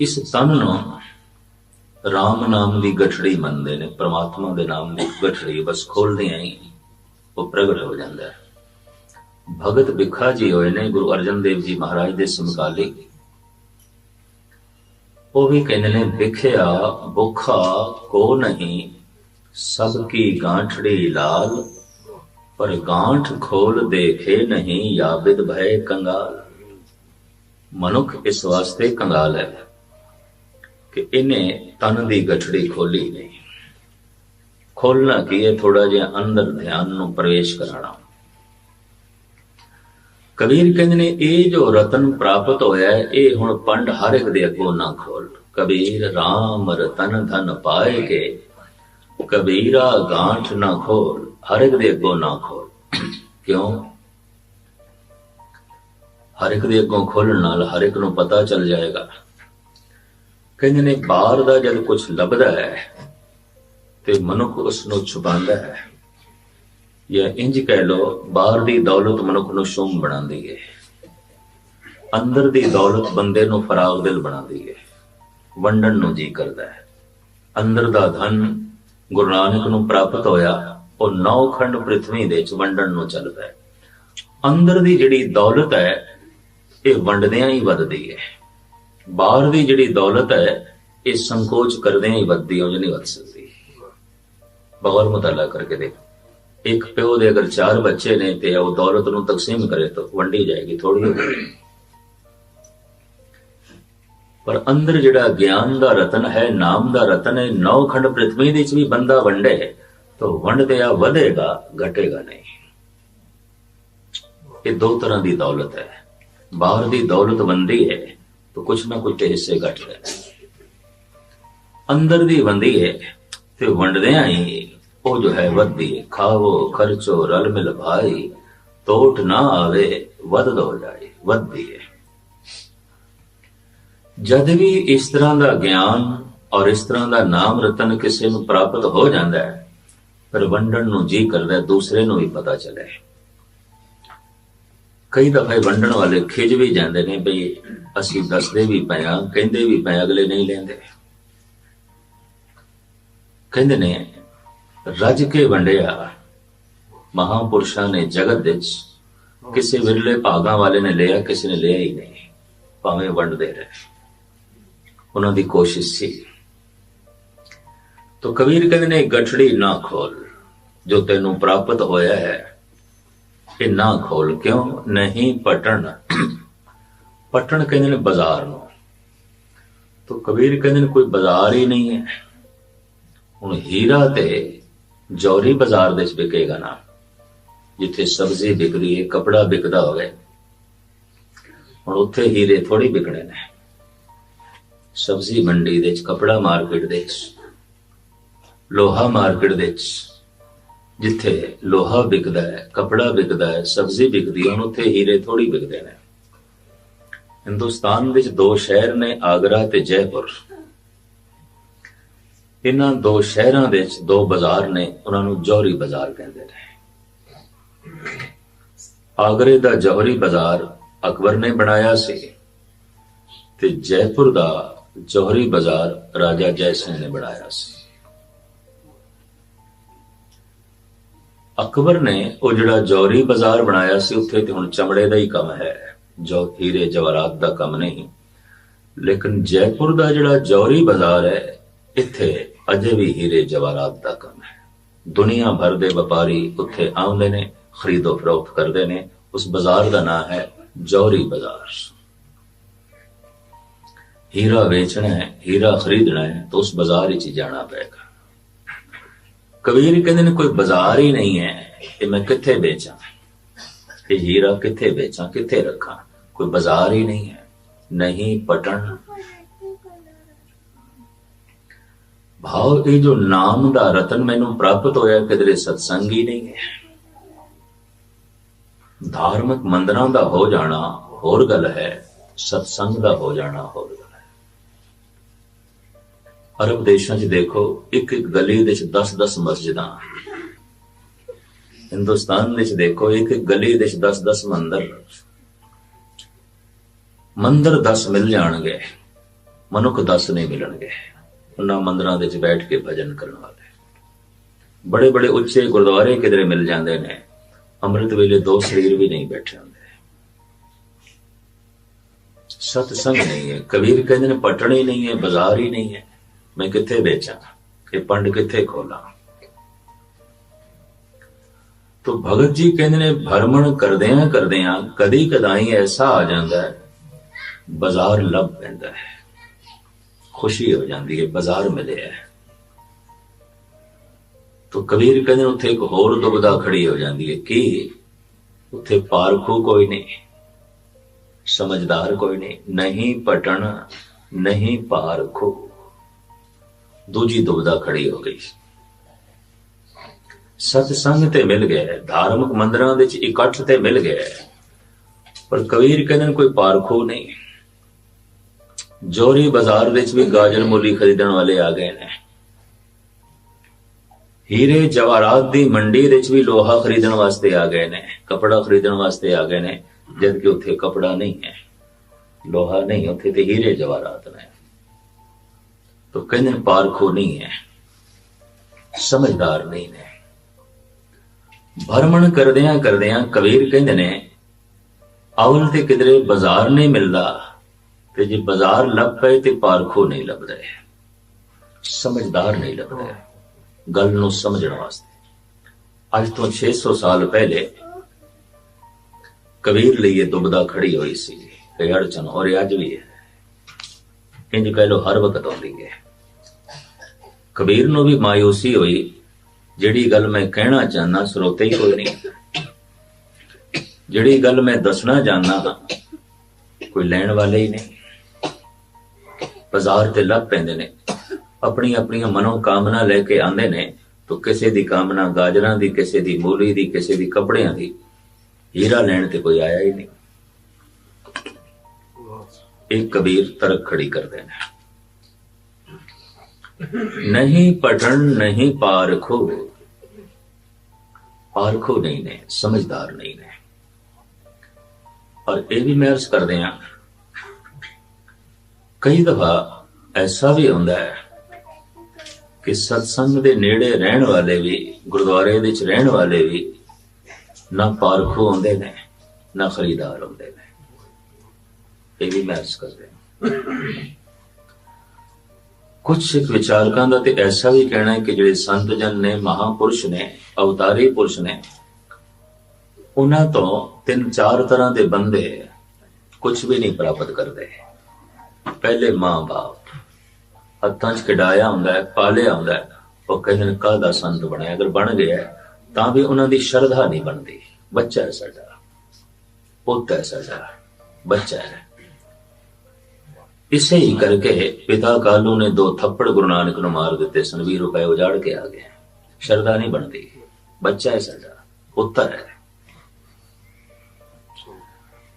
ਇਸ ਤਨ ਨੂੰ ਰਾਮ ਨਾਮ ਦੀ ਗਠੜੀ ਮੰਨਦੇ ਨੇ, ਪ੍ਰਮਾਤਮਾ ਦੇ ਨਾਮ ਦੀ ਗਠੜੀ ਬਸ ਖੋਲਦੇ ਹੀ, ਉਹ ਪ੍ਰਗਟ ਹੋ ਜਾਂਦਾ ਹੈ। ਭਗਤ ਬਿਖਾ ਜੀ ਹੋਏ ਨੇ, ਗੁਰੂ ਅਰਜਨ ਦੇਵ ਜੀ ਮਹਾਰਾਜ ਦੇ ਸਮਕਾਲੀ। ਉਹ ਵੀ ਕਹਿੰਦੇ ਨੇ, ਵਿਖਿਆ ਭੁੱਖਾ ਕੋ ਨਹੀਂ, ਸਭ ਕੀ ਗਾਂਠੜੀ ਲਾਲ, ਪਰ ਗਾਂਠ ਖੋਲ ਦੇਖੇ ਨਹੀਂ ਯਾਬਿਦ ਭੈ ਕੰਗਾਲ। ਮਨੁੱਖ ਇਸ ਵਾਸਤੇ ਕੰਗਾਲ ਹੈ। ਕਿ ਇਹਨੇ ਤਨ ਦੀ ਗਠੜੀ ਖੋਲੀ ਨਹੀਂ। ਖੋਲਣਾ ਕੀ ਹੈ? ਥੋੜਾ ਜਿਹਾ ਅੰਦਰ ਧਿਆਨ ਨੂੰ ਪ੍ਰਵੇਸ਼ ਕਰਾਣਾ ਕਬੀਰ ਕਹਿੰਦੇ ਨੇ, ਇਹ ਜੋ ਰਤਨ ਪ੍ਰਾਪਤ ਹੋਇਆ ਹੈ, ਇਹ ਹੁਣ ਪੰਡ ਹਰ ਇੱਕ ਦੇ ਅੱਗੋਂ ਨਾ ਖੋਲ। ਕਬੀਰ RAM ਰਤਨ ਧਨ ਪਾਏ ਕੇ, ਕਬੀਰਾ ਗਾਂਠ ਨਾ ਖੋਲ, ਹਰ ਇੱਕ ਦੇ ਅੱਗੋਂ ਨਾ ਖੋਲ। ਕਿਉਂ? ਹਰ ਇੱਕ ਦੇ ਅੱਗੋਂ ਖੋਲਣ ਨਾਲ ਹਰ ਇੱਕ ਨੂੰ ਪਤਾ ਚੱਲ ਜਾਏਗਾ। ਕਹਿੰਦੇ ਨੇ ਬਾਹਰ ਦਾ ਜਦ ਕੁਝ ਲੱਭਦਾ ਹੈ ਤੇ ਮਨੁੱਖ ਉਸ ਨੂੰ ਛੁਪਾਉਂਦਾ ਹੈ। ਜਾਂ ਇੰਜ ਕਹਿ ਲੋ ਬਾਹਰ ਦੀ ਦੌਲਤ ਮਨੁੱਖ ਨੂੰ ਸ਼ੂਮ ਬਣਾਉਂਦੀ ਹੈ। ਅੰਦਰ ਦੀ ਦੌਲਤ ਬੰਦੇ ਨੂੰ ਫਰਾਗ ਦਿਲ ਬਣਾਉਂਦੀ ਹੈ। ਵੰਡਣ ਨੂੰ ਜੀ ਕਰਦਾ ਹੈ। ਅੰਦਰ ਦਾ ਧਨ ਗੁਰੂ ਨਾਨਕ ਨੂੰ ਪ੍ਰਾਪਤ ਹੋਇਆ, ਉਹ ਨੌ ਖੰਡ ਪ੍ਰithvi ਦੇ ਚ ਵੰਡਣ ਨੂੰ ਚੱਲਦਾ ਹੈ। ਅੰਦਰ ਦੀ ਜਿਹੜੀ ਦੌਲਤ ਹੈ, ਇਹ ਵੰਡਦਿਆਂ ਹੀ ਵੱਧਦੀ ਹੈ। ਬਾਹਰ ਦੀ ਜਿਹੜੀ ਦੌਲਤ ਹੈ, ਇਹ ਸੰਕੋਚ ਕਰਦਿਆਂ ਹੀ ਵੱਧਦੀ ਹੈ ਉਹ ਨਹੀਂ ਵੱਧ ਸਕਦੀ। ਬਗੌਰ ਮੁਤਾਲਾ ਕਰਕੇ ਦੇਖ। ਇੱਕ ਪਿਓ ਦੇ ਅਗਰ ਚਾਰ ਬੱਚੇ ਨੇ ਤੇ ਉਹ ਦੌਲਤ ਨੂੰ ਤਕਸੀਮ ਕਰੇ ਤਾਂ ਵੰਡੀ ਜਾਏਗੀ ਥੋੜੀ ਹੋ ਪਰ ਅੰਦਰ ਜਿਹੜਾ ਗਿਆਨ ਦਾ ਰਤਨ ਹੈ, ਨਾਮ ਦਾ ਰਤਨ ਹੈ ਨੌ ਖੰਡ ਪ੍ਰithvi ਦੇ ਵਿੱਚ ਵੀ ਬੰਦਾ ਵੰਡੇ, ਤਾਂ ਵੰਡਦੇ ਵਧੇਗਾ, ਘਟੇਗਾ ਨਹੀਂ। ਇਹ ਦੋ ਤਰ੍ਹਾਂ ਦੀ ਦੌਲਤ ਹੈ। ਬਾਹਰ ਦੀ ਦੌਲਤ ਬੰਦੀ ਹੈ ਤਾਂ ਕੁਛ ਨਾ ਕੁਛ ਹਿੱਸੇ ਘਟ ਰਹੇ ਨੇ। ਅੰਦਰ ਦੀ ਬੰਦੀ ਹੈ ਤੇ ਵੰਡਦੇ ਆਈ ਉਹ ਜੋ ਹੈ ਵੱਧਦੀ ਖਾਵੋ, ਖਰਚੋ, ਰਲ ਮਿਲ ਭਾਈ, ਟੋਟ ਨਾ ਆਵੇ, ਵੱਧ ਹੋ ਜਾਏ, ਵੱਧਦੀ ਹੈ ਜਦ ਵੀ ਇਸ ਤਰ੍ਹਾਂ ਦਾ ਗਿਆਨ ਔਰ ਇਸ ਤਰ੍ਹਾਂ ਦਾ ਨਾਮ ਰਤਨ ਕਿਸੇ ਨੂੰ ਪ੍ਰਾਪਤ ਹੋ ਜਾਂਦਾ ਹੈ ਪਰ ਵੰਡਣ ਨੂੰ ਜੀ ਕਰਦਾ ਦੂਸਰੇ ਨੂੰ ਵੀ ਪਤਾ ਚੱਲੇ। ਕਈ ਦਫੇ ਵੰਡਣ ਵਾਲੇ ਖਿਜ ਵੀ ਜਾਂਦੇ ਨੇ ਬਈ ਅਸੀਂ ਦੱਸਦੇ ਵੀ ਪਿਆ ਕਹਿੰਦੇ ਵੀ ਪਏ ਅਗਲੇ ਨਹੀਂ ਲੈਂਦੇ। ਕਹਿੰਦੇ ਨੇ, ਰੱਜ ਕੇ ਵੰਡਿਆ ਮਹਾਪੁਰਸ਼ਾਂ ਨੇ ਜਗਤ ਵਿੱਚ, ਕਿਸੇ ਵਿਰਲੇ ਭਾਗਾਂ ਵਾਲੇ ਨੇ ਲਿਆ, ਕਿਸੇ ਨੇ ਲਿਆ ਹੀ ਨਹੀਂ, ਭਾਵੇਂ ਵੰਡਦੇ ਰਹੇ। ਉਹਨਾਂ ਦੀ ਕੋਸ਼ਿਸ਼ ਸੀ। ਤੋ ਕਬੀਰ ਕਹਿੰਦੇ ਨੇ, ਗਠੜੀ ਨਾ ਖੋਲ, ਜੋ ਤੈਨੂੰ ਪ੍ਰਾਪਤ ਹੋਇਆ ਹੈ ਇਹ ਨਾ ਖੋਲ ਕਿਉਂ? ਨਹੀਂ, ਪਟਣ। ਪਟਣ ਕਹਿੰਦੇ ਨੇ ਬਾਜ਼ਾਰ ਨੂੰ। ਤੋ ਕਬੀਰ ਕਹਿੰਦੇ ਨੇ ਕੋਈ ਬਾਜ਼ਾਰ ਹੀ ਨਹੀਂ ਹੈ। ਹੁਣ ਹੀਰਾ ਤੇ ਜੌਰੀ ਬਾਜ਼ਾਰ ਦੇ ਵਿੱਚ ਵਿਕੇਗਾ ਨਾ। ਜਿੱਥੇ ਸਬਜ਼ੀ ਵਿਕਦੀ ਹੈ, ਕਪੜਾ ਵਿਕਦਾ ਹੋਵੇ। ਹੁਣ ਉੱਥੇ ਹੀਰੇ ਥੋੜੀ ਵਿਕਣੇ ਨੇ। ਸਬਜ਼ੀ ਮੰਡੀ ਦੇ ਵਿੱਚ, ਕਪੜਾ ਮਾਰਕੀਟ ਦੇ ਵਿੱਚ, ਲੋਹਾ ਮਾਰਕੀਟ ਦੇ ਵਿੱਚ ਜਿੱਥੇ ਲੋਹਾ ਵਿਕਦਾ ਹੈ, ਕਪੜਾ ਵਿਕਦਾ ਹੈ, ਸਬਜ਼ੀ ਵਿਕਦੀ ਹੈ, ਹੁਣ ਉੱਥੇ ਹੀਰੇ ਥੋੜੀ ਵਿਕਦੇ ਨੇ। ਹਿੰਦੁਸਤਾਨ ਵਿੱਚ ਦੋ ਸ਼ਹਿਰ ਨੇ, ਆਗਰਾ ਤੇ ਜੈਪੁਰ। ਇਹਨਾਂ ਦੋ ਸ਼ਹਿਰਾਂ ਦੇ ਵਿੱਚ ਦੋ ਬਾਜ਼ਾਰ ਨੇ, ਉਹਨਾਂ ਨੂੰ ਜੌਹਰੀ ਬਾਜ਼ਾਰ ਕਹਿੰਦੇ ਨੇ। ਆਗਰੇ ਦਾ ਜੌਹਰੀ ਬਾਜ਼ਾਰ ਅਕਬਰ ਨੇ ਬਣਾਇਆ ਸੀ ਤੇ ਜੈਪੁਰ ਦਾ ਜੌਹਰੀ ਬਾਜ਼ਾਰ ਰਾਜਾ ਜੈ ਸਿੰਘ ਨੇ ਬਣਾਇਆ ਸੀ। ਅਕਬਰ ਨੇ ਉਹ ਜਿਹੜਾ ਜੌਹਰੀ ਬਾਜ਼ਾਰ ਬਣਾਇਆ ਸੀ, ਉੱਥੇ ਤੇ ਹੁਣ ਚਮੜੇ ਦਾ ਹੀ ਕੰਮ ਹੈ। ਜੋ ਹੀਰੇ ਜਵਾਹਰਾਤ ਦਾ ਕੰਮ ਨਹੀਂ। ਲੇਕਿਨ ਜੈਪੁਰ ਦਾ ਜਿਹੜਾ ਜੌਹਰੀ ਬਾਜ਼ਾਰ ਹੈ, ਇੱਥੇ ਅਜੇ ਵੀ ਹੀਰੇ ਜਵਾਹਰਾਤ ਦਾ ਕੰਮ ਹੈ। ਦੁਨੀਆ ਭਰ ਦੇ ਵਪਾਰੀ ਉੱਥੇ ਆਉਂਦੇ ਨੇ, ਖਰੀਦੋ ਫਰੋਖਤ ਕਰਦੇ ਨੇ। ਉਸ ਬਾਜ਼ਾਰ ਦਾ ਨਾਮ ਹੈ ਜੌਹਰੀ ਬਾਜ਼ਾਰ। ਹੀਰਾ ਵੇਚਣਾ ਹੈ, ਹੀਰਾ ਖਰੀਦਣਾ ਹੈ, ਤਾਂ ਉਸ ਬਾਜ਼ਾਰ ਵਿੱਚ ਹੀ ਜਾਣਾ ਪਏਗਾ ਕਬੀਰ ਕਹਿੰਦੇ ਨੇ ਕੋਈ ਬਾਜ਼ਾਰ ਹੀ ਨਹੀਂ ਹੈ ਕਿ ਮੈਂ ਕਿੱਥੇ ਵੇਚਾਂ? ਇਹ ਹੀਰਾ ਕਿੱਥੇ ਵੇਚਾਂ? ਕਿੱਥੇ ਰੱਖਾਂ? ਕੋਈ ਬਾਜ਼ਾਰ ਹੀ ਨਹੀਂ ਹੈ। ਨਹੀਂ ਪਟਣ। ਭਾਵ ਇਹ ਜੋ ਨਾਮ ਦਾ ਰਤਨ ਮੈਨੂੰ ਪ੍ਰਾਪਤ ਹੋਇਆ ਕਿਦਰੇ ਸਤਸੰਗ ਹੀ ਨਹੀਂ ਹੈ। ਧਾਰਮਿਕ ਮੰਦਰਾਂ ਦਾ ਹੋ ਜਾਣਾ ਹੋਰ ਗੱਲ ਹੈ, ਸਤਸੰਗ ਦਾ ਹੋ ਜਾਣਾ ਹੋਰ ਗੱਲ। ਅਰਬ ਦੇਸ਼ਾਂ 'ਚ ਦੇਖੋ, ਇੱਕ ਇੱਕ ਗਲੀ ਦੇ 'ਚ 10-10 ਮਸਜਿਦਾਂ। ਹਿੰਦੁਸਤਾਨ ਵਿੱਚ ਦੇਖੋ, ਇੱਕ ਇੱਕ ਗਲੀ ਦੇ 'ਚ 10-10 ਮੰਦਰ। ਮੰਦਰ 10 ਮਿਲ ਜਾਣਗੇ, ਮਨੁੱਖ ਦਸ ਨਹੀਂ ਮਿਲਣਗੇ। ਉਹਨਾਂ ਮੰਦਰਾਂ ਦੇ ਵਿੱਚ ਬੈਠ ਕੇ ਭਜਨ ਕਰਨ ਵਾਲੇ। ਬੜੇ ਬੜੇ ਉੱਚੇ ਗੁਰਦੁਆਰੇ ਕਿਧਰੇ ਮਿਲ ਜਾਂਦੇ ਨੇ, ਅੰਮ੍ਰਿਤ ਵੇਲੇ ਦੋ ਸਰੀਰ ਵੀ ਨਹੀਂ ਬੈਠੇ ਹੁੰਦੇ। ਸਤ ਸੰਗ ਨਹੀਂ ਹੈ, ਕਬੀਰ ਕਹਿੰਦੇ ਨੇ ਪਟਣੀ ਨਹੀਂ ਹੈ, ਬਾਜ਼ਾਰ ਹੀ ਨਹੀਂ ਹੈ। ਮੈਂ ਕਿੱਥੇ ਵੇਚਾਂ? ਇਹ ਪੰਡ ਕਿੱਥੇ ਖੋਲਾਂ? ਤੋ ਭਗਤ ਜੀ ਕਹਿੰਦੇ ਨੇ, ਭਰਮਣ ਕਰਦਿਆਂ ਕਰਦਿਆਂ ਕਦੀ ਕਦਾਈ ਐਸਾ ਆ ਜਾਂਦਾ ਹੈ, ਬਾਜ਼ਾਰ ਲੱਭ ਪੈਂਦਾ ਹੈ। ਖੁਸ਼ੀ ਹੋ ਜਾਂਦੀ ਹੈ, ਬਾਜ਼ਾਰ ਮਿਲਿਆ ਹੈ। ਤੋ ਕਬੀਰ ਕਹਿੰਦੇ ਉੱਥੇ ਇੱਕ ਹੋਰ ਦੁਬਦਾ ਖੜੀ ਹੋ ਜਾਂਦੀ ਹੈ। ਕਿ? ਉੱਥੇ ਪਾਰਖੂ ਕੋਈ ਨਹੀਂ, ਸਮਝਦਾਰ ਕੋਈ ਨਹੀਂ ਨਹੀਂ ਪਟਣ, ਨਹੀਂ ਪਾਰਖੂ। ਦੂਜੀ ਦੁਬਦਾ ਖੜੀ ਹੋ ਗਈ। ਸਤ ਸੰਗ ਤੇ ਮਿਲ ਗਏ, ਧਾਰਮਿਕ ਮੰਦਰਾਂ ਵਿੱਚ ਇਕੱਠ ਤੇ ਮਿਲ ਗਏ। ਪਰ ਕਬੀਰ ਕਹਿੰਦੇ ਨੇ, ਕੋਈ ਪਾਰਖੂ ਨਹੀਂ। ਜੋਰੀ ਬਾਜ਼ਾਰ ਵਿੱਚ ਵੀ ਗਾਜਰ ਮੂਲੀ ਖਰੀਦਣ ਵਾਲੇ ਆ ਗਏ ਨੇ। ਹੀਰੇ ਜਵਾਹਰਾਤ ਦੀ ਮੰਡੀ ਵਿੱਚ ਵੀ ਲੋਹਾ ਖਰੀਦਣ ਵਾਸਤੇ ਆ ਗਏ ਨੇ, ਕਪੜਾ ਖਰੀਦਣ ਵਾਸਤੇ ਆ ਗਏ ਨੇ ਜਦ ਕਿ ਉੱਥੇ ਕਪੜਾ ਨਹੀਂ ਹੈ। ਲੋਹਾ ਨਹੀਂ, ਉੱਥੇ ਤੇ ਹੀਰੇ ਜਵਾਹਰਾਤ ਨੇ। ਤਾਂ ਕਹਿੰਦੇ ਨੇ ਪਾਰਖੋ ਨਹੀਂ ਹੈ। ਸਮਝਦਾਰ ਨਹੀਂ ਨੇ। ਭਰਮਣ ਕਰਦਿਆਂ ਕਰਦਿਆਂ ਕਬੀਰ ਕਹਿੰਦੇ ਨੇ ਅਵਲ ਤੇ ਕਿਧਰੇ ਬਾਜ਼ਾਰ ਨਹੀਂ ਮਿਲਦਾ ਤੇ ਜੇ ਬਾਜ਼ਾਰ ਲੱਭ ਪਏ ਤੇ ਪਾਰਖੋ ਨਹੀਂ ਲੱਭਦਾ ਸਮਝਦਾਰ ਨਹੀਂ ਲੱਭਦਾ ਗੱਲ ਨੂੰ ਸਮਝਣ ਵਾਸਤੇ। ਅੱਜ ਤੋਂ 600 ਸਾਲ ਪਹਿਲੇ ਕਬੀਰ ਲਈ ਇਹ ਦੁਬਦਾ ਖੜੀ ਹੋਈ ਸੀ। ਇਹ ਅੜਚਨ ਔਰ ਇਹ ਅੱਜ ਵੀ ਹੈ। ਇੰਜ ਕਹਿ ਲੋ ਹਰ ਵਕਤ ਆਉਂਦੀ ਹੈ। ਕਬੀਰ ਨੂੰ ਵੀ ਮਾਇੂਸੀ ਹੋਈ। ਜਿਹੜੀ ਗੱਲ ਮੈਂ ਕਹਿਣਾ ਚਾਹਨਾ ਸਰੋਤੇ ਹੀ ਕੋਈ ਨਹੀਂ। ਜਿਹੜੀ ਗੱਲ ਮੈਂ ਦੱਸਣਾ ਚਾਹਨਾ ਕੋਈ ਲੈਣ ਵਾਲੇ ਹੀ ਨਹੀਂ। ਬਾਜ਼ਾਰ ਤੇ ਲੱਭ ਪੈਂਦੇ ਨੇ। ਆਪਣੀ ਆਪਣੀਆਂ ਮਨੋ ਕਾਮਨਾ ਲੈ ਕੇ ਆਂਦੇ ਨੇ। ਤਾਂ ਕਿਸੇ ਦੀ ਕਾਮਨਾ ਗਾਜਰਾਂ ਦੀ, ਕਿਸੇ ਦੀ ਮੂਲੀ ਦੀ, ਕਿਸੇ ਦੀ ਕੱਪੜਿਆਂ ਦੀ। ਹੀਰਾ ਲੈਣ ਤੇ ਕੋਈ ਆਇਆ ਹੀ ਨਹੀਂ। ਇਹ ਕਬੀਰ ਤਰਕ ਖੜੀ ਕਰਦੇ ਨੇ। ਨਹੀਂ ਪਟਣ ਨਹੀਂ ਪਾਰਖੋ। ਪਾਰਖੋ ਨਹੀਂ ਨੇ, ਸਮਝਦਾਰ ਨਹੀਂ ਨੇ। ਔਰ ਇਹ ਵੀ ਮੈਂ ਅਰਜ਼ ਕਰਦੇ ਆ ਕਈ ਦਫਾ ਐਸਾ ਵੀ ਹੁੰਦਾ ਹੈ ਕਿ ਸਤਸੰਗ ਦੇ ਨੇੜੇ ਰਹਿਣ ਵਾਲੇ ਵੀ, ਗੁਰਦੁਆਰੇ ਵਿੱਚ ਰਹਿਣ ਵਾਲੇ ਵੀ ਨਾ ਪਾਰਖੋ ਹੁੰਦੇ ਨੇ, ਨਾ ਖਰੀਦਾਰ ਹੁੰਦੇ ਨੇ। ਇਹ ਵੀ ਮੈਂ ਅਰਜ਼ ਕਰਦੇ ਹਾਂ ਕੁਝ ਸਿੱਖ ਵਿਚਾਰਕਾਂ ਦਾ ਤੇ ਐਸਾ ਵੀ ਕਹਿਣਾ ਹੈ ਕਿ ਜਿਹੜੇ ਸੰਤ ਜਨ ਨੇ, ਮਹਾਪੁਰਸ਼ ਨੇ, ਅਵਤਾਰੀ ਪੁਰਸ਼ ਨੇ, ਉਹਨਾਂ ਤੋਂ ਤਿੰਨ ਚਾਰ ਤਰ੍ਹਾਂ ਦੇ ਬੰਦੇ ਕੁਝ ਵੀ ਨਹੀਂ ਪ੍ਰਾਪਤ ਕਰਦੇ। ਪਹਿਲੇ ਮਾਂ-ਬਾਪ, ਹੱਥਾਂ 'ਚ ਖਿਡਾਇਆ ਹੁੰਦਾ ਹੈ, ਪਾਲਿਆ ਹੁੰਦਾ ਹੈ, ਉਹ ਕਹਿੰਦੇ ਨੇ, ਕਾਹਦਾ ਸੰਤ ਬਣਿਆ? ਅਗਰ ਬਣ ਗਿਆ ਤਾਂ ਵੀ ਉਹਨਾਂ ਦੀ ਸ਼ਰਧਾ ਨਹੀਂ ਬਣਦੀ। ਬੱਚਾ ਹੈ ਸਾਡਾ, ਪੁੱਤ ਹੈ ਸਾਡਾ, ਬੱਚਾ ਹੈ। ਇਸੇ ਹੀ ਕਰਕੇ ਪਿਤਾ ਕਾਲੂ ਨੇ ਦੋ ਥੱਪੜ ਗੁਰੂ ਨਾਨਕ ਨੂੰ ਮਾਰ ਦਿੱਤੇ ਸਨ। 20 ਰੁਪਏ ਉਜਾੜ ਕੇ ਆ ਗਏ। ਸ਼ਰਧਾ ਨਹੀਂ ਬਣਦੀ। ਬੱਚਾ ਹੈ ਸਾਡਾ। ਪੁੱਤਰ ਹੈ।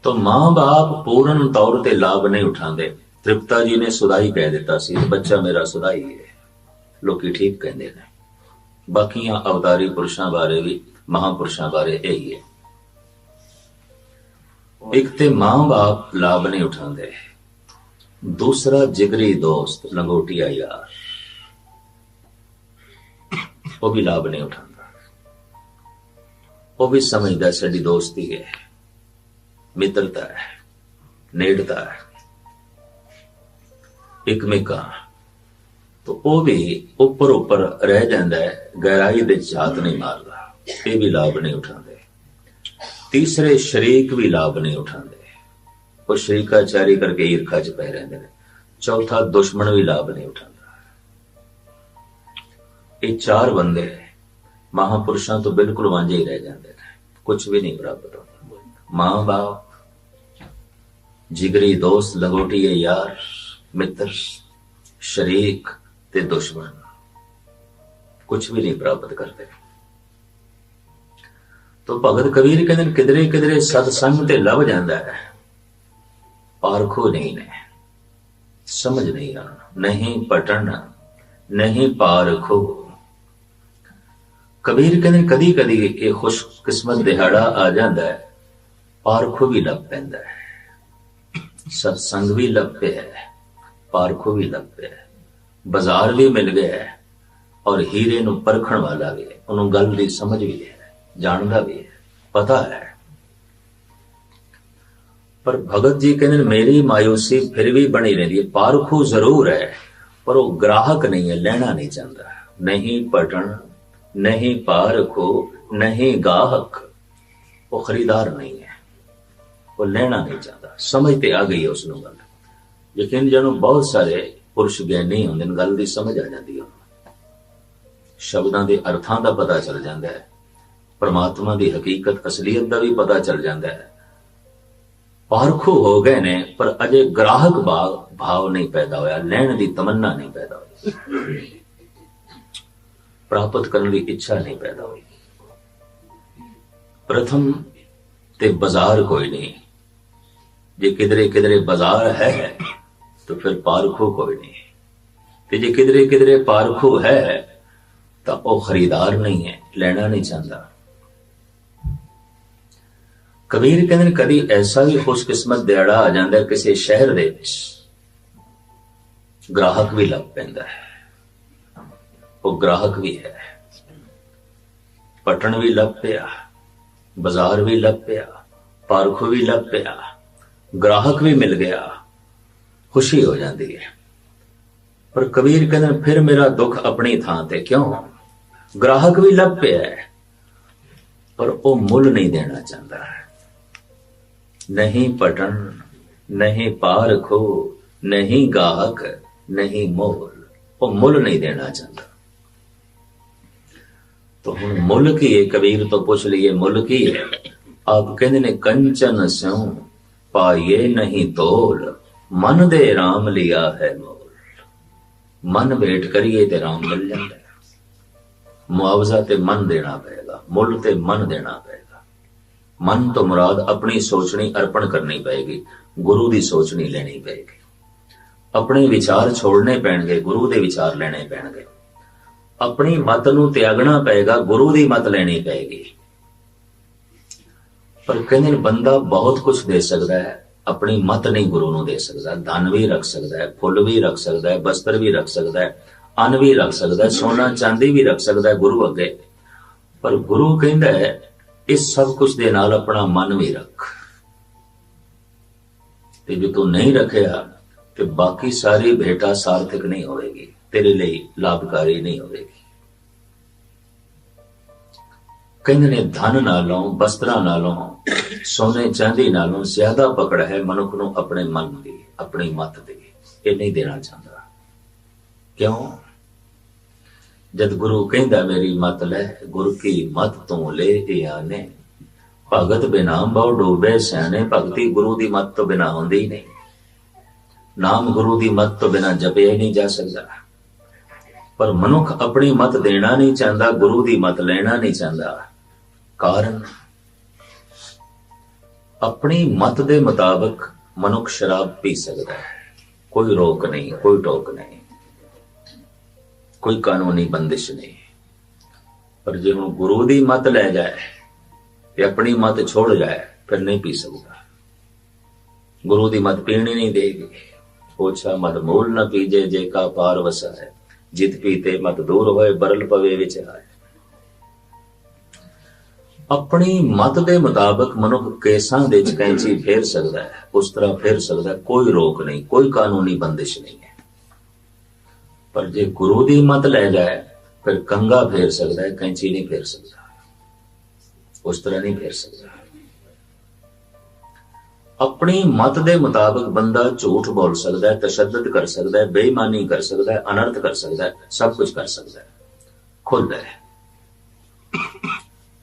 तो ਮਾਂ-ਬਾਪ ਪੂਰਨ ਤੌਰ ਤੇ ਲਾਭ ਨਹੀਂ ਉਠਾਉਂਦੇ। ਤ੍ਰਿਪਤਾ ਜੀ ਨੇ ਸੁਦਾਈ ਕਹਿ ਦਿੱਤਾ ਸੀ। ਬੱਚਾ ਮੇਰਾ ਸੁਦਾਈ ਹੈ। ਲੋਕੀ ਠੀਕ ਕਹਿੰਦੇ ਨੇ। ਬਾਕੀਆਂ ਅਵਤਾਰੀ ਪੁਰਸ਼ਾਂ ਬਾਰੇ ਵੀ, ਮਹਾਪੁਰਸ਼ਾਂ ਬਾਰੇ ਇਹੀ ਹੈ। ਇੱਕ ਤੇ ਮਾਂ-ਬਾਪ ਲਾਭ ਨਹੀਂ ਉਠਾਉਂਦੇ। ਦੂਸਰਾ ਜਿਗਰੀ ਦੋਸਤ ਲੰਗੋਟੀਆ ਯਾਰ। ਉਹ ਵੀ ਲਾਭ ਨਹੀਂ ਉਠਾਉਂਦਾ। ਉਹ ਵੀ ਸਮਝਦਾ ਸਾਡੀ ਦੋਸਤੀ ਹੈ। ਮਿੱਤਰਤਾ ਹੈ। ਨੇੜਤਾ ਹੈ। ਇੱਕ ਤੋ ਉਹ ਵੀ ਉੱਪਰ ਉੱਪਰ ਰਹਿ ਜਾਂਦਾ ਹੈ। ਗਹਿਰਾਈ ਦੇ ਝਾਤ ਨਹੀਂ ਮਾਰਦਾ। ਇਹ ਵੀ ਲਾਭ ਨਹੀਂ ਉਠਾਉਂਦੇ। ਤੀਸਰੇ ਸ਼ਰੀਕ ਵੀ ਲਾਭ ਨਹੀਂ ਉਠਾਉਂਦੇ। ਉਹ ਸ਼ਰੀਕਾਚਾਰੀ ਕਰਕੇ ਈਰਖਾ ਚ ਪੈ ਰਹਿੰਦੇ ਨੇ। ਚੌਥਾ, ਦੁਸ਼ਮਣ ਵੀ ਲਾਭ ਨਹੀਂ ਉਠਾਉਂਦਾ। ਇਹ ਚਾਰ ਬੰਦੇ ਨੇ ਮਹਾਪੁਰਸ਼ਾਂ ਤੋਂ ਬਿਲਕੁਲ ਵਾਂਝੇ ਹੀ ਰਹਿ ਜਾਂਦੇ ਨੇ। ਕੁਝ ਵੀ ਨਹੀਂ ਪ੍ਰਾਪਤ ਹੁੰਦਾ। ਮਾਂ ਬਾਪ, ਜਿਗਰੀ ਦੋਸਤ, ਲੰਗੋਟੀਏ ਯਾਰ, ਮਿੱਤਰ, ਸ਼ਰੀਕ ਤੇ ਦੁਸ਼ਮਣ ਕੁਝ ਵੀ ਨਹੀਂ ਪ੍ਰਾਪਤ ਕਰਦੇ। ਤੋ ਭਗਤ ਕਬੀਰ ਕਹਿੰਦੇ ਨੇ ਕਿਧਰੇ ਕਿਧਰੇ ਸਤ ਸੰਗ ਤੇ ਲੱਭ ਜਾਂਦਾ ਹੈ। ਪਾਰਖੋ ਨਹੀਂ ਨੇ ਸਮਝ ਨਹੀਂ ਆ। ਨਹੀਂ ਪਟਣ, ਨਹੀਂ ਪਾਰਖੋ। ਕਬੀਰ ਕਹਿੰਦੇ ਕਦੀ ਕਦੀ ਇਹ ਖੁਸ਼ ਕਿਸਮਤ ਦਿਹਾੜਾ ਆ ਜਾਂਦਾ ਹੈ। ਪਾਰਖੋ ਵੀ ਲੱਭ ਪੈਂਦਾ ਹੈ। ਸਤਸੰਗ ਵੀ ਲੱਭ ਪਿਆ ਹੈ। ਪਾਰਖੋ ਵੀ ਲੱਭ ਪਿਆ ਹੈ। ਬਾਜ਼ਾਰ ਵੀ ਮਿਲ ਗਿਆ ਹੈ। ਔਰ ਹੀਰੇ ਨੂੰ ਪਰਖਣ ਵਾਲਾ ਵੀ ਹੈ। ਉਹਨੂੰ ਗੱਲ ਦੀ ਸਮਝ ਵੀ ਹੈ। ਜਾਣਦਾ ਵੀ ਹੈ। ਪਤਾ ਹੈ। ਪਰ ਭਗਤ ਜੀ ਕਹਿੰਦੇ ਨੇ, ਮੇਰੀ ਮਾਇੂਸੀ ਫਿਰ ਵੀ ਬਣੀ ਰਹਿੰਦੀ ਹੈ। ਪਾਰਖੂ ਜ਼ਰੂਰ ਹੈ ਪਰ ਉਹ ਗ੍ਰਾਹਕ ਨਹੀਂ ਹੈ ਲੈਣਾ ਨਹੀਂ ਚਾਹੁੰਦਾ। ਨਹੀਂ ਪਟਣ ਨਹੀਂ ਪਾਰਖੋ ਨਹੀਂ ਗਾਹਕ। ਉਹ ਖਰੀਦਾਰ ਨਹੀਂ ਹੈ। ਉਹ ਲੈਣਾ ਨਹੀਂ ਚਾਹੁੰਦਾ। ਸਮਝ ਤੇ ਆ ਗਈ ਹੈ ਉਸ ਨੂੰ ਗੱਲ ਯਕੀਨ ਜਦੋਂ ਬਹੁਤ ਸਾਰੇ ਪੁਰਸ਼ ਗਿਆਨੀ ਹੁੰਦੇ ਨੇ ਗੱਲ ਦੀ ਸਮਝ ਆ ਜਾਂਦੀ ਹੈ। ਸ਼ਬਦਾਂ ਦੇ ਅਰਥਾਂ ਦਾ ਪਤਾ ਚੱਲ ਜਾਂਦਾ ਹੈ। ਪਰਮਾਤਮਾ ਦੀ ਹਕੀਕਤ ਅਸਲੀਅਤ ਦਾ ਵੀ ਪਤਾ ਚੱਲ ਜਾਂਦਾ ਹੈ। ਪਾਰਖੋ ਹੋ ਗਏ ਨੇ, ਪਰ ਅਜੇ ਗ੍ਰਾਹਕ ਭਾਵ ਭਾਵ ਨਹੀਂ ਪੈਦਾ ਹੋਇਆ, ਲੈਣ ਦੀ ਤਮੰਨਾ ਨਹੀਂ ਪੈਦਾ ਹੋਈ। ਪ੍ਰਾਪਤ ਕਰਨ ਦੀ ਇੱਛਾ ਨਹੀਂ ਪੈਦਾ ਹੋਈ। ਪ੍ਰਥਮ ਤੇ ਬਾਜ਼ਾਰ ਕੋਈ ਨਹੀਂ। ਜੇ ਕਿਧਰੇ ਕਿਧਰੇ ਬਾਜ਼ਾਰ ਹੈ, ਤਾਂ ਫਿਰ ਪਾਰਖੋ ਕੋਈ ਨਹੀਂ। ਤੇ ਜੇ ਕਿਧਰੇ ਕਿਧਰੇ ਪਾਰਖੋ ਹੈ, ਤਾਂ ਉਹ ਖਰੀਦਾਰ ਨਹੀਂ ਹੈ, ਲੈਣਾ ਨਹੀਂ ਚਾਹੁੰਦਾ। ਕਬੀਰ ਕਹਿੰਦੇ ਨੇ ਕਦੀ ਐਸਾ ਵੀ ਖੁਸ਼ਕਿਸਮਤ ਦਿਹਾੜਾ ਆ ਜਾਂਦਾ ਕਿਸੇ ਸ਼ਹਿਰ ਦੇ ਵਿੱਚ। ਗ੍ਰਾਹਕ ਵੀ ਲੱਭ ਪੈਂਦਾ ਹੈ। ਉਹ ਗ੍ਰਾਹਕ ਵੀ ਹੈ। ਪਟਣ ਵੀ ਲੱਭ ਪਿਆ ਬਾਜ਼ਾਰ ਵੀ ਲੱਭ ਪਿਆ ਪਾਰਖੂ ਵੀ ਲੱਭ ਪਿਆ ਗ੍ਰਾਹਕ ਵੀ ਮਿਲ ਗਿਆ ਖੁਸ਼ੀ ਹੋ ਜਾਂਦੀ ਹੈ। ਪਰ ਕਬੀਰ ਕਹਿੰਦੇ ਨੇ, ਫਿਰ ਮੇਰਾ ਦੁੱਖ ਆਪਣੀ ਥਾਂ ਤੇ ਕਿਉਂ? ਗ੍ਰਾਹਕ ਵੀ ਲੱਭ ਪਿਆ ਹੈ, ਪਰ ਉਹ ਮੁੱਲ ਨਹੀਂ ਦੇਣਾ ਚਾਹੁੰਦਾ। ਨਹੀਂ ਪਟਣ ਨਹੀਂ ਪਾਰਖੋ ਨਹੀਂ ਗਾਹਕ, ਨਹੀਂ ਮੋਲ। ਉਹ ਮੁੱਲ ਨਹੀਂ ਦੇਣਾ ਚਾਹੁੰਦਾ। ਤਾਂ ਹੁਣ ਮੁੱਲ ਕੀ ਹੈ? ਕਬੀਰ ਤੋਂ ਪੁੱਛ ਲਈਏ, ਮੁੱਲ ਕੀ ਹੈ? ਆਪ ਕਹਿੰਦੇ ਨੇ, ਕੰਚਨ ਸਿਉ ਪਾਈਏ ਨਹੀਂ ਤੋਲ, ਮਨ ਦੇ RAM ਲਿਆ ਹੈ ਮੋਲ। ਮਨ ਵੇਟ ਕਰੀਏ ਤੇ RAM ਮਿਲ ਜਾਂਦਾ। ਹੈ ਮੁਆਵਜ਼ਾ ਤੇ ਮਨ ਦੇਣਾ ਪਏਗਾ ਮੁੱਲ ਤੇ ਮਨ ਦੇਣਾ ਪਏਗਾ ਮਨ ਤੋਂ ਮੁਰਾਦ ਆਪਣੀ ਸੋਚਣੀ ਅਰਪਣ ਕਰਨੀ ਪਏਗੀ, ਗੁਰੂ ਦੀ ਸੋਚਣੀ ਲੈਣੀ ਪਏਗੀ। ਆਪਣੇ ਵਿਚਾਰ ਛੋੜਨੇ ਪੈਣਗੇ, ਗੁਰੂ ਦੇ ਵਿਚਾਰ ਲੈਣੇ ਪੈਣਗੇ। ਆਪਣੀ ਮਤ ਨੂੰ ਤਿਆਗਣਾ ਪਏਗਾ, ਗੁਰੂ ਦੀ ਮਤ ਲੈਣੀ ਪਏਗੀ। ਪਰ ਕਹਿੰਦੇ ਨੇ, ਬੰਦਾ ਬਹੁਤ ਕੁਝ ਦੇ ਸਕਦਾ ਹੈ, ਆਪਣੀ ਮਤ ਨਹੀਂ ਗੁਰੂ ਨੂੰ ਦੇ ਸਕਦਾ। ਧਨ ਵੀ ਰੱਖ ਸਕਦਾ ਹੈ, ਫੁੱਲ ਵੀ ਰੱਖ ਸਕਦਾ ਹੈ, ਬਸਤਰ ਵੀ ਰੱਖ ਸਕਦਾ ਹੈ, ਅੰਨ ਵੀ ਰੱਖ ਸਕਦਾ ਹੈ, ਸੋਨਾ ਚਾਂਦੀ ਵੀ ਰੱਖ ਸਕਦਾ ਹੈ ਗੁਰੂ ਅੱਗੇ। ਪਰ ਗੁਰੂ ਕਹਿੰਦਾ ਹੈ ਇਸ ਸਭ ਕੁਝ ਦੇ ਨਾਲ ਆਪਣਾ ਮਨ ਵੀ ਰੱਖ। ਤੇ ਜੇ ਤੂੰ ਨਹੀਂ ਰੱਖਿਆ, ਤੇ ਬਾਕੀ ਸਾਰੀ ਭੇਟਾ ਸਾਰਥਕ ਨਹੀਂ ਹੋਵੇਗੀ, ਤੇਰੇ ਲਈ ਲਾਭਕਾਰੀ ਨਹੀਂ ਹੋਵੇਗੀ। ਕਹਿੰਦੇ ਨੇ, ਧਨ ਨਾਲੋਂ ਬਸਤਰਾਂ ਨਾਲੋਂ, ਸੋਨੇ ਚਾਂਦੀ ਨਾਲੋਂ ਜ਼ਿਆਦਾ ਪਕੜ ਹੈ ਮਨੁੱਖ ਨੂੰ ਆਪਣੇ ਮਨ ਦੀ, ਆਪਣੀ ਮਤ ਦੀ। ਇਹ ਨਹੀਂ ਦੇਣਾ ਚਾਹੁੰਦਾ। ਕਿਉਂ? ਜਦ ਗੁਰੂ ਕਹਿੰਦਾ, ਮੇਰੀ ਮਤ ਲੈ, ਗੁਰ ਕੀ ਮਤ ਤੋਂ ਲੈ ਇਹ ਆਨੇ? ਭਗਤ ਬਿਨਾ ਬਹੁ ਡੋਬੇ ਸਿਆਣੇ, ਭਗਤੀ ਗੁਰੂ ਦੀ ਮਤ ਤੋਂ ਬਿਨਾ ਹੁੰਦੀ ਹੀ ਨਹੀਂ। ਨਾਮ ਗੁਰੂ ਦੀ ਮਤ ਤੋਂ ਬਿਨਾ ਜਪਿਆ ਹੀ ਨਹੀਂ ਜਾ ਸਕਦਾ। ਪਰ ਮਨੁੱਖ ਆਪਣੀ ਮਤ ਦੇਣਾ ਨਹੀਂ ਚਾਹੁੰਦਾ, ਗੁਰੂ ਦੀ ਮਤ ਲੈਣਾ ਨਹੀਂ ਚਾਹੁੰਦਾ। ਕਾਰਨ? ਆਪਣੀ ਮਤ ਦੇ ਮੁਤਾਬਕ ਮਨੁੱਖ ਸ਼ਰਾਬ ਪੀ ਸਕਦਾ ਹੈ। ਕੋਈ ਰੋਕ ਨਹੀਂ, ਕੋਈ ਟੋਕ ਨਹੀਂ। ਕੋਈ ਕਾਨੂੰਨੀ ਬੰਦਿਸ਼ ਨਹੀਂ। ਪਰ ਜੇ ਹੁਣ ਗੁਰੂ ਦੀ ਮਤ ਲੈ ਜਾਏ ਤੇ ਆਪਣੀ ਮਤ ਛੋੜ ਜਾਏ, ਫਿਰ ਨਹੀਂ ਪੀ ਸਕਦਾ। ਗੁਰੂ ਦੀ ਮਤ ਪੀਣੀ ਨਹੀਂ ਦੇਗੀ। ਪੋਛਾ ਮਤ ਮੂਲ ਨਾ ਪੀਜੇ, ਜੇ ਕਾ ਪਾਰ ਵਸਾ ਹੈ ਜਿਤ ਪੀਤੇ ਮਤ ਦੂਰ ਹੋਏ, ਬਰਲ ਪਵੇ ਵਿੱਚ ਆਏ। ਆਪਣੀ ਮਤ ਦੇ ਮੁਤਾਬਕ ਮਨੁੱਖ ਕੇਸਾਂ ਦੇ ਵਿੱਚ ਕੈਂਚੀ ਫੇਰ ਸਕਦਾ ਹੈ, ਉਸ ਤਰ੍ਹਾਂ ਫੇਰ ਸਕਦਾ ਕੋਈ ਰੋਕ ਨਹੀਂ, ਕੋਈ ਕਾਨੂੰਨੀ ਬੰਦਿਸ਼ ਨਹੀਂ ਹੈ। ਪਰ ਜੇ ਗੁਰੂ ਦੀ ਮਤ ਲੈ ਜਾਏ, ਫਿਰ ਕੰਗਾ ਫੇਰ ਸਕਦਾ ਹੈ, ਕੈਂਚੀ ਨਹੀਂ ਫੇਰ ਸਕਦਾ। ਉਸ ਤਰ੍ਹਾਂ ਨਹੀਂ ਫੇਰ ਸਕਦਾ। ਆਪਣੀ ਮਤ ਦੇ ਮੁਤਾਬਕ ਬੰਦਾ ਝੂਠ ਬੋਲ ਸਕਦਾ ਹੈ, ਤਸ਼ੱਦਦ ਕਰ ਸਕਦਾ ਹੈ, ਬੇਈਮਾਨੀ ਕਰ ਸਕਦਾ ਹੈ, ਅਨਰਥ ਕਰ ਸਕਦਾ ਹੈ, ਸਭ ਕੁਝ ਕਰ ਸਕਦਾ ਹੈ। ਖੁਦ ਹੈ।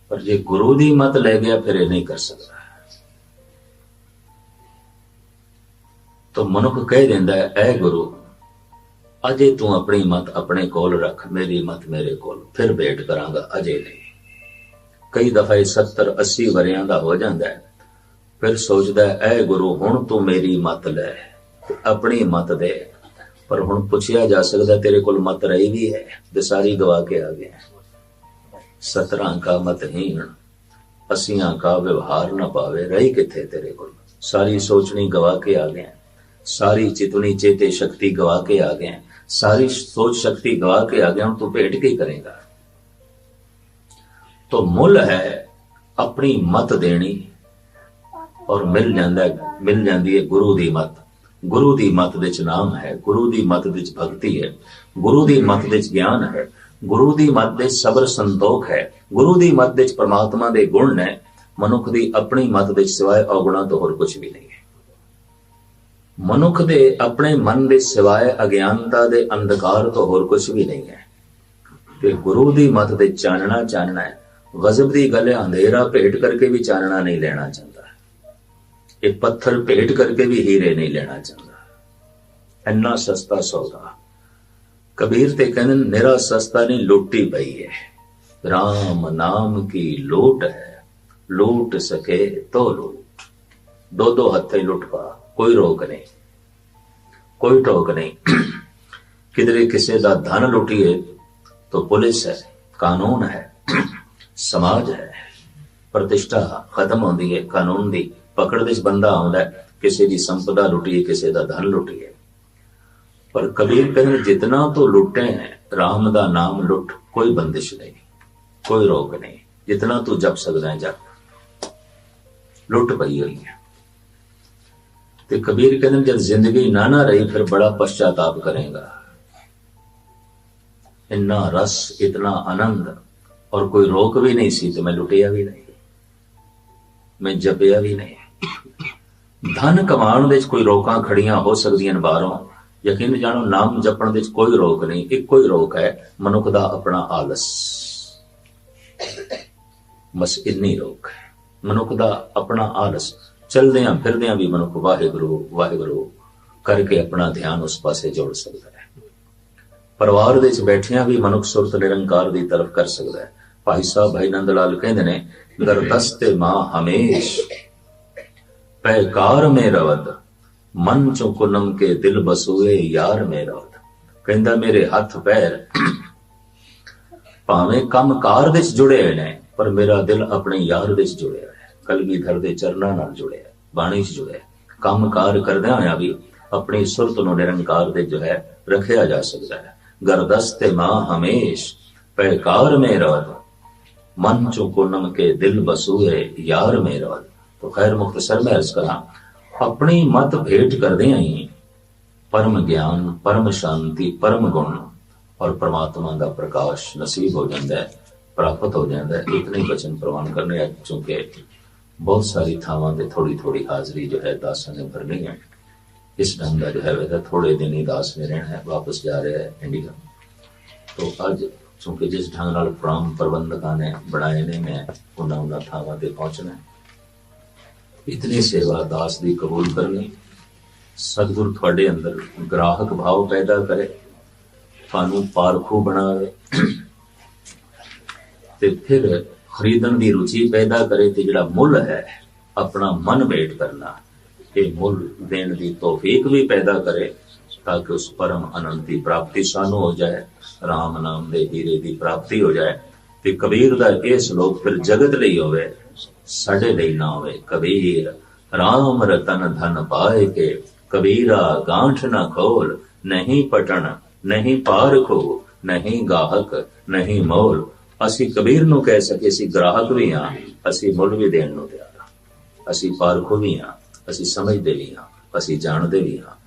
ਪਰ ਜੇ ਗੁਰੂ ਦੀ ਮਤ ਲੈ ਗਿਆ, ਫਿਰ ਇਹ ਨਹੀਂ ਕਰ ਸਕਦਾ। ਤਾਂ ਮਨੁੱਖ ਕਹਿ ਦਿੰਦਾ ਹੈ, ਐ ਗੁਰੂ ਅਜੇ ਤੂੰ ਆਪਣੀ ਮਤ ਆਪਣੇ ਕੋਲ ਰੱਖ, ਮੇਰੀ ਮਤ ਮੇਰੇ ਕੋਲ। ਫਿਰ ਵੇਟ ਕਰਾਂਗਾ, ਅਜੇ ਲਈ ਕਈ ਦਫਾ 70 80 ਵਰਿਆਂ ਦਾ ਹੋ ਜਾਂਦਾ ਹੈ। ਫਿਰ ਸੋਚਦਾ ਹੈ, ਐ ਗੁਰੂ, ਹੁਣ ਤੂੰ ਮੇਰੀ ਮਤ ਲੈ। ਤੇ ਆਪਣੀ ਮਤ ਦੇ। ਪਰ ਹੁਣ ਪੁੱਛਿਆ ਜਾ ਸਕਦਾ, ਤੇਰੇ ਕੋਲ ਮਤ ਰਹੀ ਵੀ ਹੈ। ਤੇ ਸਾਰੀ ਗਵਾ ਕੇ ਆ ਗਿਆ ਸਤਰਾਂ ਕਾ ਮਤਹੀਣ ਅਸੀਆਂ ਕਾ ਵਿਵਹਾਰ ਨਾ ਪਾਵੇ, ਰਹੀ ਕਿੱਥੇ ਤੇਰੇ ਕੋਲ? ਸਾਰੀ ਸੋਚਣੀ ਗਵਾ ਕੇ ਆ ਗਿਆ ਸਾਰੀ ਚਿਤਵਨੀ ਚੇਤੇ ਸ਼ਕਤੀ ਗਵਾ ਕੇ ਆ ਗਿਆ हैं। ਸਾਰੀ ਸੋਚ ਸ਼ਕਤੀ ਗਵਾ ਕੇ ਆ ਗਿਆ ਹੁਣ ਤੂੰ ਭੇਟ ਕੀ ਕਰੇਗਾ। ਤੋ ਮੁੱਲ ਹੈ ਆਪਣੀ ਮਤ ਦੇਣੀ ਔਰ ਮਿਲ ਜਾਂਦਾ ਮਿਲ ਜਾਂਦੀ ਹੈ ਗੁਰੂ ਦੀ ਮਤ। ਗੁਰੂ ਦੀ ਮਤ ਵਿੱਚ ਨਾਮ ਹੈ, ਗੁਰੂ ਦੀ ਮਤ ਵਿੱਚ ਭਗਤੀ ਹੈ। ਗੁਰੂ ਦੀ ਮਤ ਵਿੱਚ ਗਿਆਨ ਹੈ, ਗੁਰੂ ਦੀ ਮਤ ਵਿੱਚ ਸਬਰ ਸੰਤੋਖ ਹੈ। ਗੁਰੂ ਦੀ ਮਤ ਵਿੱਚ ਪਰਮਾਤਮਾ ਦੇ ਗੁਣ ਨੇ, ਮਨੁੱਖ ਦੀ ਆਪਣੀ ਮਤ ਵਿੱਚ ਸਿਵਾਏ ਔਗੁਣਾਂ ਤੋਂ ਹੋਰ ਕੁਝ ਵੀ ਨਹੀਂ ਹੈ। ਮਨੁੱਖ ਦੇ ਆਪਣੇ ਮਨ ਦੇ ਸਿਵਾਏ ਅਗਿਆਨਤਾ ਦੇ ਅੰਧਕਾਰ ਤੋਂ ਹੋਰ ਕੁਝ ਵੀ ਨਹੀਂ ਹੈ। ਤੇ ਗੁਰੂ ਦੀ ਮਤ ਤੇ ਚਾਨਣਾ ਚਾਨਣਾ ਹੈ। ਗਜ਼ਬ ਦੀ ਗੱਲ ਹੈ ਅੰਧੇਰਾ ਭੇਟ ਕਰਕੇ ਵੀ ਚਾਨਣਾ ਨਹੀਂ ਲੈਣਾ ਚਾਹੁੰਦਾ। ਇਹ ਪੱਥਰ ਭੇਟ ਕਰਕੇ ਵੀ ਹੀਰੇ ਨਹੀਂ ਲੈਣਾ ਚਾਹੁੰਦਾ। ਇੰਨਾ ਸਸਤਾ ਸੌਦਾ। ਕਬੀਰ ਤੇ ਕਹਿੰਦੇ ਨੇ, ਨਿਰਾ ਸਸਤਾ ਨਹੀਂ ਲੁੱਟੀ ਪਈ ਹੈ। RAM ਨਾਮ ਕੀ ਲੋਟ ਹੈ ਲੂਟ ਸਕੇ ਤੋ ਲੂਟ। ਦੋ ਦੋ ਹੱਥੇ ਲੁੱਟ ਪਾ। कोई रोक नहीं, कोई टोक नहीं। किधरे किसी का धन लुटिए तो पुलिस है, कानून है, समाज है। प्रतिष्ठा खत्म होती है, कानून की पकड़ दे बंदा आंदा किसी की संपदा लुटिए किसी का धन लुटिए पर कबीर कहें जितना तो लुटे हैं, राम का नाम लुट कोई बंदिश नहीं, कोई रोक नहीं। जितना तू जप सकता है, जप। लुट पई हुई है। ਤੇ ਕਬੀਰ ਕਹਿੰਦੇ ਜਦ ਜ਼ਿੰਦਗੀ ਨਾ ਨਾ ਰਹੀ, ਫਿਰ ਬੜਾ ਪਛਤਾਪ ਕਰੇਗਾ। ਇੰਨਾ ਰਸ, ਇਤਨਾ ਆਨੰਦ, ਔਰ ਕੋਈ ਰੋਕ ਵੀ ਨਹੀਂ ਸੀ ਤੇ ਮੈਂ ਲੁੱਟਿਆ ਵੀ ਨਹੀਂ। ਮੈਂ ਜਪਿਆ ਵੀ ਨਹੀਂ। ਧਨ ਕਮਾਉਣ ਵਿੱਚ ਕੋਈ ਰੋਕਾਂ ਖੜੀਆਂ ਹੋ ਸਕਦੀਆਂ ਨੇ ਬਾਹਰੋਂ। ਯਕੀਨ ਜਾਣੋ, ਨਾਮ ਜਪਣ ਵਿੱਚ ਕੋਈ ਰੋਕ ਨਹੀਂ, ਇੱਕੋ ਹੀ ਰੋਕ ਹੈ, ਮਨੁੱਖ ਦਾ ਆਪਣਾ ਆਲਸ। ਬਸ ਇੰਨੀ ਰੋਕ ਹੈ। ਮਨੁੱਖ ਦਾ ਆਪਣਾ ਆਲਸ ਚਲਦਿਆਂ ਫਿਰਦਿਆਂ ਵੀ ਮਨੁੱਖ ਵਾਹਿਗੁਰੂ ਵਾਹਿਗੁਰੂ ਕਰਕੇ ਆਪਣਾ ਧਿਆਨ ਉਸ ਪਾਸੇ ਜੋੜ ਸਕਦਾ ਹੈ। ਪਰਿਵਾਰ ਦੇ ਵਿੱਚ ਬੈਠਿਆਂ ਵੀ ਮਨੁੱਖ ਸੁਰਤ ਨਿਰੰਕਾਰ ਦੀ ਤਰਫ ਕਰ ਸਕਦਾ ਹੈ। ਭਾਈ ਸਾਹਿਬ ਭਾਈ ਨੰਦ ਲਾਲ ਕਹਿੰਦੇ ਨੇ ਗਰਦਸਤੇ ਮਾਂ ਹਮੇਸ਼ ਪੈਕਾਰ ਮੇ ਰਵਤ ਮਨ ਚੋਂ ਕੁਨਮ ਕੇ ਦਿਲ ਬਸੂਏ ਯਾਰ ਮੇ ਰਵਤ ਕਹਿੰਦਾ, ਮੇਰੇ ਹੱਥ ਪੈਰ ਭਾਵੇਂ ਕੰਮਕਾਰ ਵਿੱਚ ਜੁੜੇ ਹੋਏ ਨੇ, ਪਰ ਮੇਰਾ ਦਿਲ ਆਪਣੇ ਯਾਰ ਵਿੱਚ ਜੁੜਿਆ ਹੈ। ਕਲਗੀਧਰ ਦੇ ਚਰਨਾਂ ਨਾਲ ਜੁੜਿਆ, ਬਾਣੀ 'ਚ ਜੁੜਿਆ। ਕੰਮ ਕਾਰ ਕਰਦਿਆਂ ਹੋਇਆ ਵੀ ਆਪਣੀ ਸੁਰਤ ਨੂੰ ਨਿਰੰਕਾਰ ਦੇ ਜੋ ਹੈ, ਰੱਖਿਆ ਜਾ ਸਕਦਾ ਹੈ। ਗਰਦਸਤ ਮਾ ਹਮੇਸ਼, ਪਹਿਕਾਰ ਮੇ ਰਵਤ ਮਨ ਚੋ ਕੋ ਨਮਕੇ ਦਿਲ ਬਸੂਏ, ਯਾਰ ਮੇ ਰਵਤ ਤੋ ਖੈਰ ਮੁਖਤਸਰ ਮੈਂ ਅਰਜ਼ ਕਰਾਂ, ਆਪਣੀ ਮਤ ਭੇਟ ਕਰਦੇ ਆਈ ਪਰਮ ਗਿਆਨ, ਪਰਮ ਸ਼ਾਂਤੀ, ਪਰਮ ਗੁਣ ਔਰ ਪ੍ਰਮਾਤਮਾ ਦਾ ਪ੍ਰਕਾਸ਼ ਨਸੀਬ ਹੋ ਜਾਂਦਾ ਹੈ, ਪ੍ਰਾਪਤ ਹੋ ਜਾਂਦਾ ਹੈ। ਇਤਨੇ ਬਚਨ ਪ੍ਰਵਾਨ ਕਰਨੇ ਆ, ਚੁੱਕੇ ਬਹੁਤ ਸਾਰੀ ਥਾਵਾਂ ਤੇ ਥੋੜੀ ਥੋੜੀ ਹਾਜ਼ਰੀ ਜੋ ਹੈ ਦਾਸਾਂ ਨੇ ਭਰਨੀ ਹੈ। ਇਸ ਢੰਗ ਦਾ ਜੋ ਹੈ ਵੈਸੇ ਥੋੜੇ ਦਿਨ ਹੀ ਦਾਸ ਨੇ ਰਹਿਣਾ ਹੈ, ਵਾਪਸ ਜਾ ਰਿਹਾ ਹੈ ਇੰਡੀਆ। ਤੋਂ ਅੱਜ ਕਿਉਂਕਿ ਜਿਸ ਢੰਗ ਨਾਲ ਪ੍ਰੋਗਰਾਮ ਪ੍ਰਬੰਧਕਾਂ ਨੇ ਬਣਾਏ ਨੇ, ਮੈਂ ਉਹਨਾਂ ਉਹਨਾਂ ਥਾਵਾਂ ਤੇ ਪਹੁੰਚਣਾ ਇਤਨੀ ਸੇਵਾ ਦਾਸ ਦੀ ਕਬੂਲ ਕਰਨੀ, ਸਤਿਗੁਰ ਤੁਹਾਡੇ ਅੰਦਰ ਗ੍ਰਾਹਕ ਭਾਵ ਪੈਦਾ ਕਰੇ, ਤੁਹਾਨੂੰ ਪਾਰਖੂ ਬਣਾਵੇ। ਤੇ ਫਿਰ ਖਰੀਦਣ ਦੀ ਰੁਚੀ ਪੈਦਾ ਕਰੇ ਤੇ ਜਿਹੜਾ ਮੁੱਲ ਹੈ, ਆਪਣਾ ਮਨ ਭੇਟ ਕਰਨਾ। ਇਹ ਮੁੱਲ ਦੇਣ ਦੀ ਤੌਫੀਕ ਵੀ ਪੈਦਾ ਕਰੇ ਤਾਂ ਕਿ ਉਸ ਪਰਮ ਅਨੰਤ ਦੀ ਪ੍ਰਾਪਤੀ ਸਾਨੂੰ ਹੋ ਜਾਏ RAM ਨਾਮ ਦੇ ਹੀਰੇ ਦੀ ਪ੍ਰਾਪਤੀ ਹੋ ਜਾਏ ਤੇ ਕਬੀਰ ਦਾ ਇਹ ਸ਼ਲੋਕ ਫਿਰ ਜਗਤ ਲਈ ਹੋਵੇ, ਸਾਡੇ ਲਈ ਨਾ ਹੋਵੇ। ਕਬੀਰ, ਰਾਮ ਰਤਨ ਧਨ ਪਾਏ ਕੇ, ਕਬੀਰਾ ਗਾਂਠ ਨਾ ਖੋਲ, ਨਹੀਂ ਪਟਣ, ਨਹੀਂ ਪਾਰ ਖੋ, ਨਹੀਂ ਗਾਹਕ, ਨਹੀਂ ਮੋਲ। ਅਸੀਂ ਕਬੀਰ ਨੂੰ ਕਹਿ ਸਕੇ, ਅਸੀਂ ਗ੍ਰਾਹਕ ਵੀ ਹਾਂ, ਅਸੀਂ ਮੁੱਲ ਵੀ ਦੇਣ ਨੂੰ ਤਿਆਰ ਹਾਂ। ਅਸੀਂ ਪਾਰਖੋ ਵੀ ਹਾਂ, ਅਸੀਂ ਸਮਝਦੇ ਵੀ ਹਾਂ, ਅਸੀਂ ਜਾਣਦੇ ਵੀ ਹਾਂ।